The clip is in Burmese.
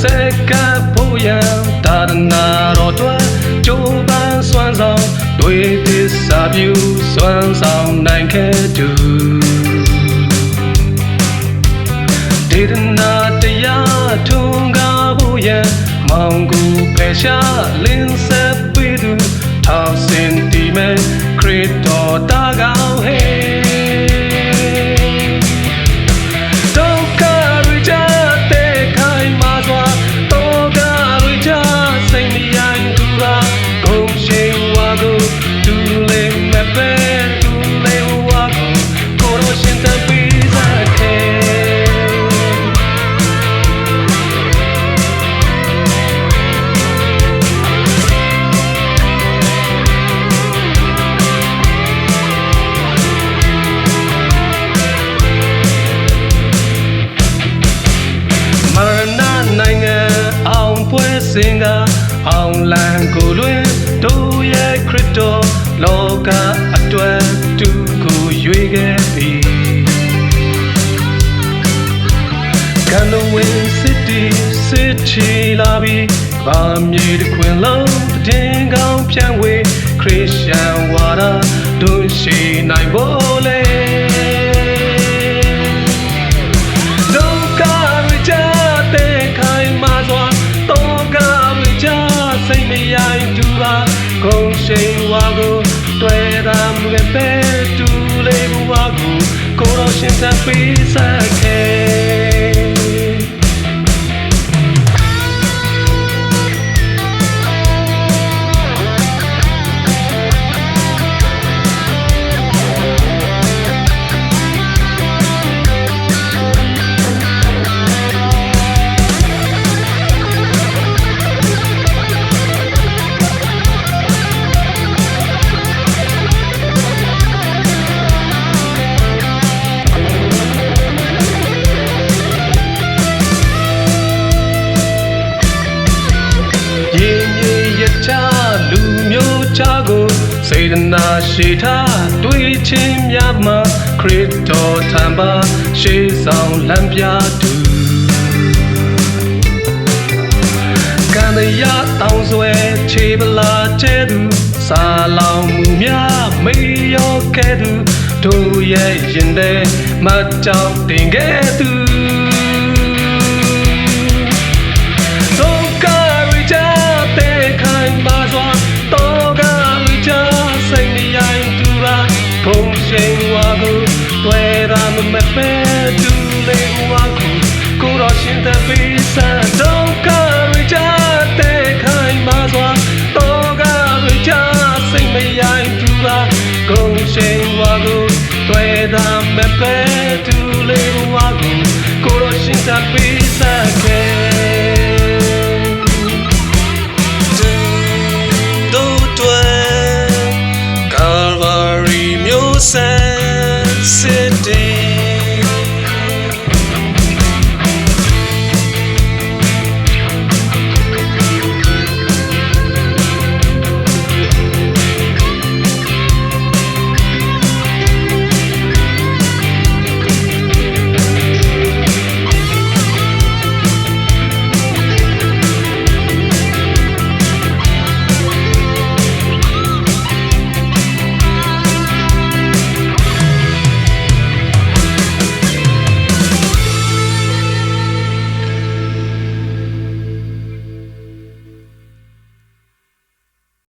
စက်ကပ်ဖို့ရန်တာရနာတော်တွင်ကြိုးပမ်းစွမ်းဆောင်တွေ့သစ္စာပြုစွမ်းဆောင်နိုင်ခဲ့သူဒေသနာတရားထုံကားဖို့ရန်မောင်ကူဖယ်ရှားလင်းဆက်ပြီးသူထောင်စင်တီမဲခရစ်တော်တာကောင်းဟဲ့ စင်ကအောင်လံကိုလွင်တို့ရဲ့ခရစ်တော်လောကအတွက်သူကိုရွေခဲ့ပြီကံတော်ဝင်စစ်တီစစ်ချီလာပြီဘာမြေတစ်ခွင်လုံးတင်ကောင်းပြန်ဝေခရစ်ယာန်ဝါဒတို့ရှိနိုင်ဖို့လေ တွေ့တာမပဲပဲတူလေးဘဝကိုကိုရောရှင်သန်ပေးဆက်ခဲ့ စေတနာရှိထားတွေးချင်းများမှာခရစ်တော်ထံပါရှေးဆောင်လမ်းပြသူကံတရားတောင်းဆွဲခြေပလာကျဲသူစာလောင်မှုများမေးရောခဲ့သူတို့ရဲ့ရင်ထဲမကြောက်တင်ခဲ့သူ